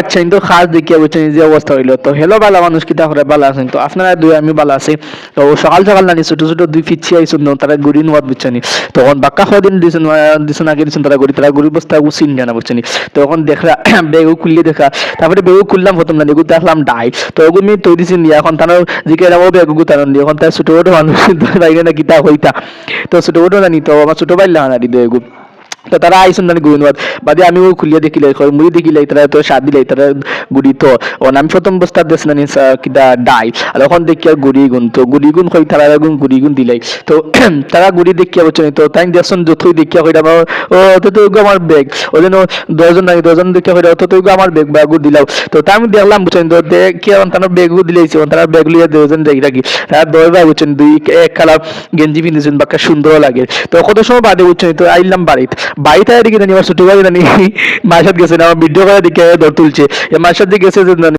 আচ্ছা কিন্তু খাস দেখিয়া বুঝছেন যে অবস্থা হইল। তো হেলো বালা মানুষ বালা আছেন? তো আপনারা দুই, আমি বালা আছি। তো সকাল সকাল নানি ছোট ছোট দুই আইসুন তারা গুড়ি নোয়াত বুঝছেন। তখন বাক্কা কদিন দিছেন দিছেন দিছেন, তারা গুড়ি তারা গুড়ি বস্তা উচিন না বুঝছেন। তখন দেখলা, বেগু খুললে দেখা। তারপরে বেগু খুললাম, প্রথম নানি গু দেখলাম ডাই তো ওগু আমি তৈ দিছেন দিয়ে, এখন তার জিকে রামো বেগু তারন দিয়ে। এখন তার ছোট ছোট মানুষ কিতা হইতা। তো ছোট ছোট নানি, তো আমার ছোট বাইলা না দি বেগু তো তারা আইসুন নানি গুইনবাদ বাদে আমিও খুলিয়া দেখিলে মুড়ি দেখিলে তারা তো সাত দিলে তারা গুড়ি তো। ও আমি প্রথম বস্তার দেশ নানি কিতা ডাই আর ওখান দেখিয়া গুড়ি গুণ তো। গুড়ি গুণ কই তারা গুণ গুড়ি গুণ দিলাই তো তারা গুড়ি দেখিয়া বলছেন তো তাই দেখছেন যতই দেখিয়া কইটা আমার ও তো তো আমার ব্যাগ ওই জন্য দশজন নাকি দশজন দেখিয়া কইটা তো তো আমার ব্যাগ ব্যাগু দিলাও। তো তাই আমি দেখলাম বুঝছেন তো দেখিয়া তার ব্যাগু দিলাইছে তারা ব্যাগ লিয়া দুজন দেখি রাখি তারা দশ ভাই বুঝছেন দুই, এক কালার গেঞ্জি পিঁধেছেন বাক্কা সুন্দর লাগে। তো কত সময় বাদে বুঝছেন তো আইলাম বাড়িতে বাড়িতে এদিকে জানি আমার ছোট ভাই জানি মায়ের সাথে গেছে না, আমার ভিডিও করে দিকে দর তুলছে। মায়ের সাথে গেছে